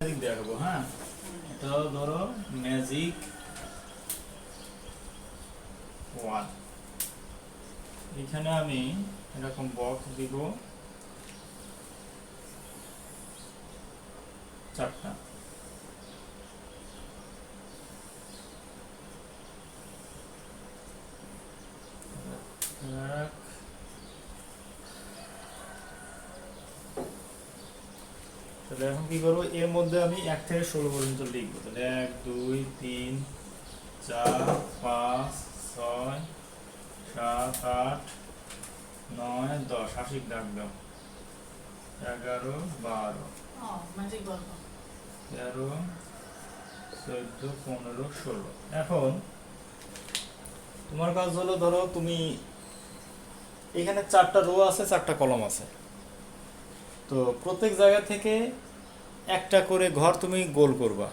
হ্যাঁ? এটা ধরো ম্যাজিক ওয়ান এখানে আমি এরকম বক্স দিব চারটা এক তাহলে এখন কি করব? এর মধ্যে আমি এক থেকে ষোলো পর্যন্ত লিখব। তাহলে এক দুই তিন চার পাঁচ ছয় সাত আট নয় দশ। আশিক ডাক দাও। এগারো বারো। তেরো চোদ্দ পনেরো ষোলো। এখন তোমার কাজ হলো ধরো তুমি এখানে চারটা রো আছে চারটা কলম আছে। তো প্রত্যেক জায়গা থেকে একটা করে ঘর তুমি গোল করবা।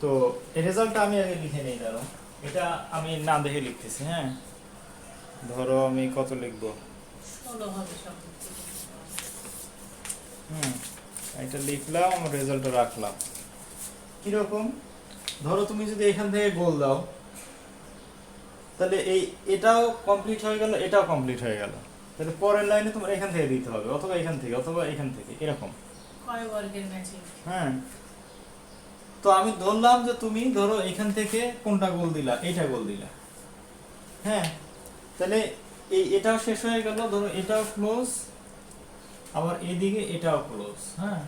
তো রেজাল্টটা আমি আগে লিখে নিই ধরো এটা আমি না দেখে লিখতেছি হ্যাঁ? ধরো আমি কত লিখব? হুম এটা লিখলাম আমার রেজাল্টটা রাখলাম। কীরকম? ধরো তুমি যদি এখান থেকে গোল দাও তাহলে এই এটাও কমপ্লিট হয়ে গেল এটাও কমপ্লিট হয়ে গেল। তাহলে পরের লাইনে তোমার এখান থেকে দিতে হবে অথবা এখান থেকে অথবা এখান থেকে এরকম। হ্যাঁ। তো আমি ধরলাম যে তুমি ধরো এখান থেকে কোনটা গোল দিলা এইটা গোল দিলা। হ্যাঁ তাহলে এই এটাও শেষ হয়ে গেল ধরো এটাও ক্লোজ আবার এদিকে এটাও ক্লোজ হ্যাঁ।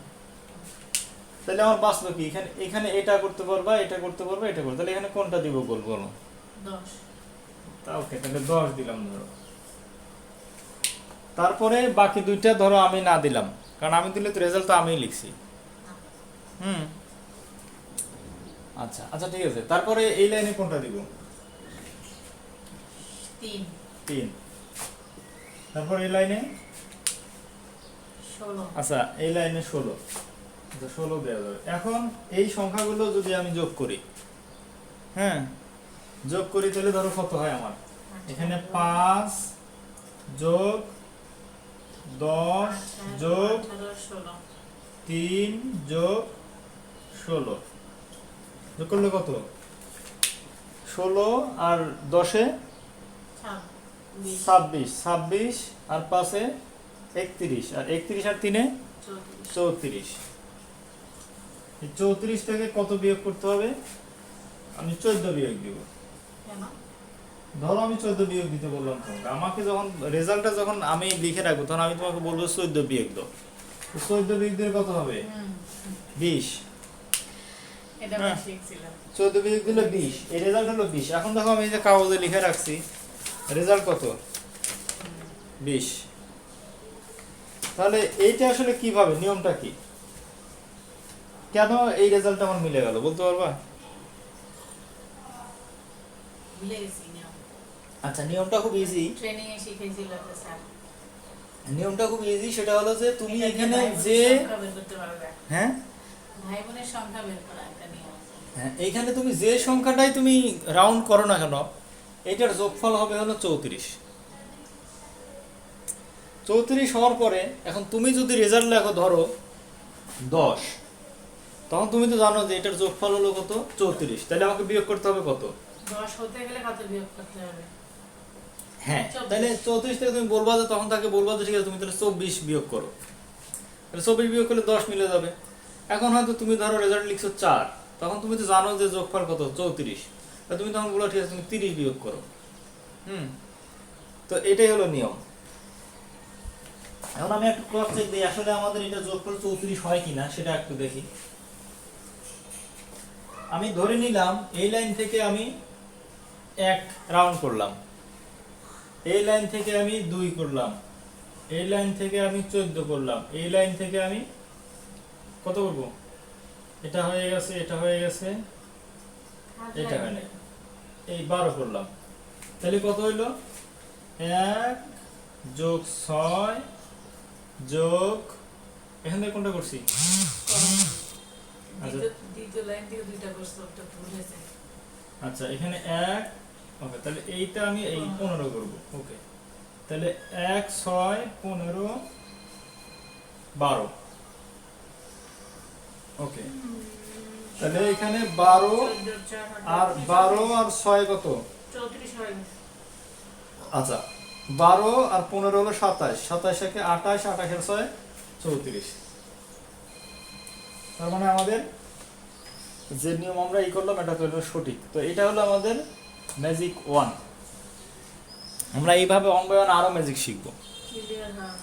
তাহলে আমার বাঁচলো কি? এখানে এখানে এটা করতে পারবা এটা করতে পারবা এটা করতে তাহলে এখানে কোনটা দিব গোল বলো? তা ওকে তাহলে দশ দিলাম ধরো। তারপরে বাকি দুইটা ধরো আমি না দিলাম। কারণ আমি দিলে তো রেজাল্ট তো আমিই লিখছি। হুম। আচ্ছা আচ্ছা ঠিক আছে। তারপরে এই লাইনে কোনটা দিব? তিন। তিন। তারপর এই লাইনে? ষোলো। আচ্ছা এই লাইনে ষোলো। আচ্ছা ষোলো দেওয়া যাবে। এখন এই সংখ্যাগুলো যদি আমি যোগ করি হ্যাঁ যোগ করি তাহলে ধরো কত হয় আমার? এখানে পাঁচ যোগ দশ যোগ তিন যোগ ষোলো। যোগ করলে কত? ষোলো আর দশে? ছাব্বিশ। ছাব্বিশ। আর পাঁচে একত্রিশ। আর একত্রিশ আর তিনে? চৌত্রিশ। চৌত্রিশ। থেকে কত বিয়োগ করতে হবে? আমি চোদ্দ বিয়োগ দিব। কেন? ধরো আমি চোদ্দ বিয়োগ দিতে বললাম তোমাকে। আমাকে যখন রেজাল্টটা যখন আমি লিখে রাখব তখন আমি তোমাকে বলব চোদ্দ বিয়োগ দাও। চোদ্দ বিয়োগ দিলে কত হবে? বিশ। হ্যাঁ। চোদ্দ বিয়োগ দিলে বিশ। এই রেজাল্ট হলো বিশ। এখন দেখো আমি যে কাগজে লিখে রাখছি রেজাল্ট কত? বিশ। তাহলে এইটা আসলে কীভাবে? নিয়মটা কি? কেন এই রেজাল্ট আমার মিলে গেল? বলতে পারবা? গেছি। নিয়ম আচ্ছা নিয়মটা খুব ইজি ট্রেনিং এ শিখেছিল স্যার নিয়মটা খুব ইজি সেটা হলো যে তুমি এখানে যে হ্যাঁ? ভাই বোনের সংখ্যা বের করা একটা নিয়ম হ্যাঁ এইখানে তুমি যে সংখ্যাটাই তুমি রাউন্ড করো না কেন এটার যোগফল হবে হলো চৌত্রিশ। চৌত্রিশ হওয়ার পরে এখন তুমি যদি রেজাল্ট লেখো ধরো দশ তখন তুমি তো জানো যে এটার যোগফল হলো কত? চৌত্রিশ। তাহলে আমাকে বিয়োগ করতে হবে কত? দশ হতে গেলে কত বিয়োগ করতে হবে? হ্যাঁ তাহলে চৌত্রিশ থেকে তুমি বলবা যে তখন তাকে বলবা যে ঠিক আছে তুমি তাহলে চব্বিশ বিয়োগ করো। তাহলে চব্বিশ বিয়োগ করলে দশ মিলে যাবে। এখন হয়তো তুমি ধরো রেজাল্ট লিখছো চার তখন তুমি তো জানো যে যোগফল কত? চৌত্রিশ। তুমি তখন বলো ঠিক আছে তুমি তিরিশ বিয়োগ করো। হুম? তো এটাই হলো নিয়ম। এখন আমি একটু ক্রস চেক দিই আসলে আমাদের এটা যোগফল চৌত্রিশ হয় কিনা সেটা একটু দেখি। আমি ধরে নিলাম এই লাইন থেকে আমি এক রাউন্ড করলাম। এই লাইন থেকে আমি দুই করলাম। এই লাইন থেকে আমি চোদ্দ করলাম। এই লাইন থেকে আমি কত করব? এটা হয়ে গেছে এটা হয়ে গেছে এটা হয়। এই বারো করলাম। তাহলে কত হইল? এক যোগ ছয় যোগ এখান থেকে কোনটা করছি? আচ্ছা। আচ্ছা এখানে এক ওকে তাহলে এইটা আমি এই পনেরো করব ওকে। তাহলে এক ছয় পনেরো বারো। ওকে। তাহলে এখানে বারো আর বারো আর ছয় কত? হয়ে আচ্ছা বারো আর পনেরো হলো সাতাশ। সাতাশ একে আঠাশ আঠাশের ছয় চৌত্রিশ। তার মানে আমাদের যে নিয়ম আমরা ই করলাম এটা তো সঠিক। তো এটা হলো আমাদের ম্যাজিক ওয়ান আমরা এইভাবে অঙ্গয়ন বাই ওয়ান আরও ম্যাজিক শিখব। হ্যাঁ।